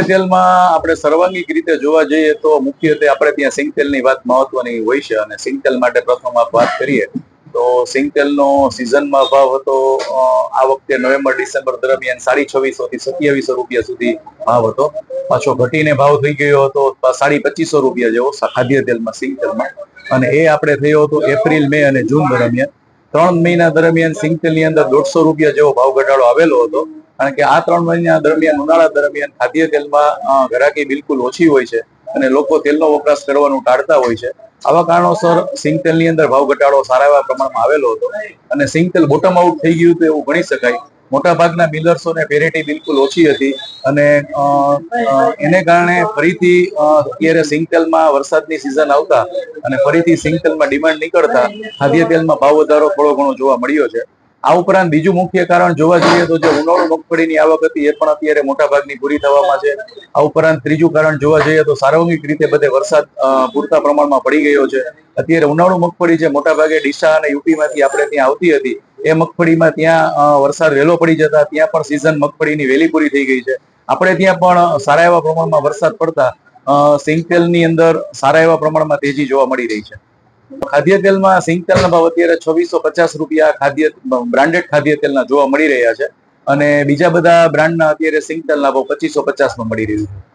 તેલમાં આપણે સર્વાંગિક રીતે જોવા જઈએ તો મુખ્યત્વે આપણે ત્યાં સિંગ તેલની વાત મહત્વની હોય છે અને સિંગ તેલ માટે પ્રથમ આપ વાત કરીએ તો સિંગ તેલનો સિઝનમાં ભાવ હતો આ વખતે નવેમ્બર, ડિસેમ્બર દરમિયાન સાડી છવ્વીસો થી સત્યાવીસો રૂપિયા સુધી ભાવ હતો. પાછો ઘટીને ભાવ થઈ ગયો હતો સાડી પચીસો રૂપિયા જેવો ખાદ્ય તેલમાં સિંગ તેલમાં અને એ આપણે થયો હતો એપ્રિલ, મે અને જૂન દરમિયાન. ત્રણ મહિના દરમિયાન સિંગ તેલની અંદર દોઢસો રૂપિયા જેવો ભાવ ઘટાડો આવેલો હતો. કારણ કે આ ત્રણ મહિના દરમિયાન, ઉનાળા દરમિયાન ખાદ્ય તેલમાં ઘરાકી બિલકુલ ઓછી હોય છે અને લોકો તેલનો વપરાશ કરવાનું ટાળતા હોય છે. આવા કારણોસર સિંગ તેલની અંદર ભાવ ઘટાડો સારા એવા પ્રમાણમાં આવેલો હતો અને સિંગ તેલ બોટમ આઉટ થઈ ગયું તો એવું ગણી શકાય. મોટા ભાગના મિલર્સોને પેરેટી બિલકુલ ઓછી હતી અને એને કારણે ફરીથી અત્યારે સિંગ તેલમાં વરસાદની સિઝન આવતા અને ફરીથી સિંગ તેલમાં ડિમાન્ડ નીકળતા, ખાદ્ય તેલમાં ભાવ વધારો થોડો ઘણો જોવા મળ્યો છે. આ ઉપરાંત બીજું મુખ્ય કારણ જોવા જઈએ તો જે ઉનાળુ મગફળીની આવક હતી એ પણ અત્યારે મોટા ભાગની પૂરી થવામાં છે. આ ઉપરાંત ત્રીજું કારણ જોવા જઈએ તો સાર્વજનિક રીતે બધે વરસાદ પૂરતા પ્રમાણમાં પડી ગયો છે. અત્યારે ઉનાળુ મગફળી જે મોટા ભાગે ડીસા અને યુપીમાંથી આપણે ત્યાં આવતી હતી એ મગફળીમાં ત્યાં વરસાદ વહેલો પડી જતા ત્યાં પણ સિઝન મગફળીની વહેલી પૂરી થઈ ગઈ છે. આપણે ત્યાં પણ સારા એવા પ્રમાણમાં વરસાદ પડતા અ, સિંગ તેલની અંદર સારા એવા પ્રમાણમાં તેજી જોવા મળી રહી છે. ખાદ્ય તેલમાં સિંગ તેલના ભાવ અત્યારે છવ્વીસો પચાસ રૂપિયા ખાદ્ય, બ્રાન્ડેડ ખાદ્ય તેલના જોવા મળી રહ્યા છે. અને બીજા બધા બ્રાન્ડના અત્યારે સિંગ તેલના ભાવ પચીસો પચાસમાં મળી રહ્યું છે.